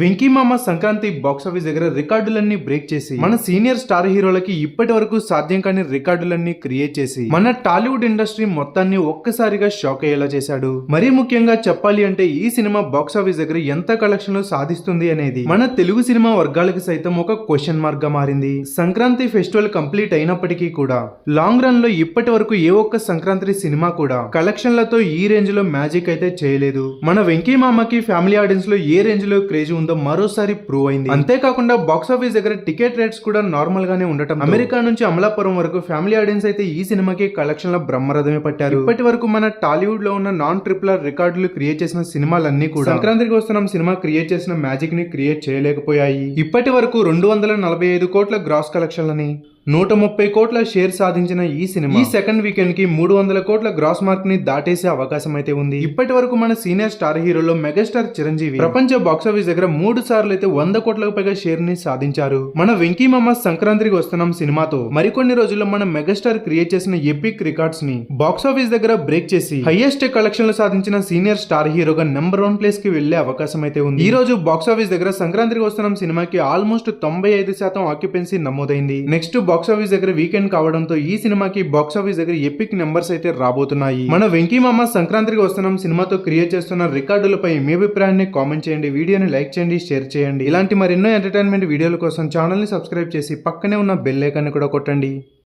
వెంకీ మామ Sankranti box office దగ్గర రికార్డులన్నీ break చేసి మన సీనియర్ స్టార్ హీరోలకి ఇప్పటి వరకు సాధ్యం కాని రికార్డులన్నీ క్రియేట్ చేసి మన టాలీవుడ్ ఇండస్ట్రీ మొత్తాన్ని ఒక్కసారిగా షాక్ అయ్యేలా చేశాడు. మరీ ముఖ్యంగా చెప్పాలి అంటే ఈ సినిమా బాక్స్ ఆఫీస్ దగ్గర ఎంత కలెక్షన్లు సాధిస్తుంది అనేది మన తెలుగు సినిమా వర్గాలకు సైతం ఒక క్వశ్చన్ మార్క్గా మారింది. సంక్రాంతి ఫెస్టివల్ కంప్లీట్ అయినప్పటికీ కూడా లాంగ్ రన్లో ఇప్పటి వరకు ఏ ఒక్క సంక్రాంతి సినిమా కూడా కలెక్షన్లతో ఈ రేంజ్లో మ్యాజిక్ అయితే చేయలేదు. మన వెంకీ మామకి ఫ్యామిలీ ఆడియన్స్లో ఏ రేంజ్లో క్రేజ్ ఉందో మరోసారి ప్రూవ్ అయింది. అంతేకాకుండా బాక్స్ ఆఫీస్ దగ్గర టికెట్ రేట్స్ కూడా నార్మల్ గానే ఉండటం అమెరికా నుంచి అమలాపురం వరకు ఫ్యామిలీ ఆడియన్స్ అయితే ఈ సినిమాకి కలెక్షన్లో బ్రహ్మరథమే పట్టారు. ఇప్పటి వరకు మన టాలీవుడ్లో ఉన్న నాన్ ట్రిపుల్ రికార్డులు క్రియేట్ చేసిన సినిమాలన్నీ కూడా సంక్రాంతికి వస్తున్న సినిమా క్రియేట్ చేసిన మ్యాజిక్ని క్రియేట్ చేయలేకపోయాయి. ఇప్పటి వరకు రెండు వందల నలభై ఐదు కోట్ల గ్రాస్ కలెక్షన్లని నూట ముప్పై కోట్ల షేర్ సాధించిన ఈ సినిమా. ఈ సెకండ్ వీకెండ్కి మూడు వందల కోట్ల గ్రాస్ మార్క్ని దాటేసే అవకాశం అయితే ఉంది. ఇప్పటి వరకు మన సీనియర్ స్టార్ హీరోలో మెగాస్టార్ చిరంజీవి ప్రపంచ బాక్స్ ఆఫీస్ దగ్గర మూడు సార్లు అయితే వంద కోట్లకు పైగా షేర్ని సాధించారు. మన వెంకీ మామ సంక్రాంతికి వస్తున్నాం సినిమాతో. మరికొన్ని రోజుల్లో మన మెగాస్టార్ క్రియేట్ చేసిన ఎపిక్ రికార్డ్స్ని బాక్స్ ఆఫీస్ దగ్గర బ్రేక్ చేసి హైయెస్ట్ కలెక్షన్లు సాధించిన సీనియర్ స్టార్ హీరోగా నెంబర్ వన్ ప్లేస్కి వెళ్ళే అవకాశం అయితే ఉంది. ఈ రోజు బాక్స్ ఆఫీస్ దగ్గర సంక్రాంతికి వస్తున్నాం సినిమాకి ఆల్మోస్ట్ తొంభై ఐదు శాతం ఆక్యుపెన్సీ నమోదైంది. నెక్స్ట్ బాక్స్ ఆఫీస్ దగ్గర వీకెండ్ కావడంతో ఈ సినిమాకి బాక్స్ ఆఫీస్ దగ్గర ఎపిక్ నెంబర్స్ అయితే రాబోతున్నాయి. మన వెంకీ మామ సంక్రాంతికి వస్తున్నాం సినిమాతో క్రియేట్ చేస్తున్న రికార్డులపై మీ అభిప్రాయాన్ని కామెంట్ చేయండి. వీడియోని లైక్ చేయండి షేర్ చేయండి. ఇలాంటి మరెన్నో ఎంటర్టైన్మెంట్ వీడియోల కోసం ఛానల్ని సబ్స్క్రైబ్ చేసి పక్కనే ఉన్న బెల్ ఐకాన్ని కూడా కొట్టండి.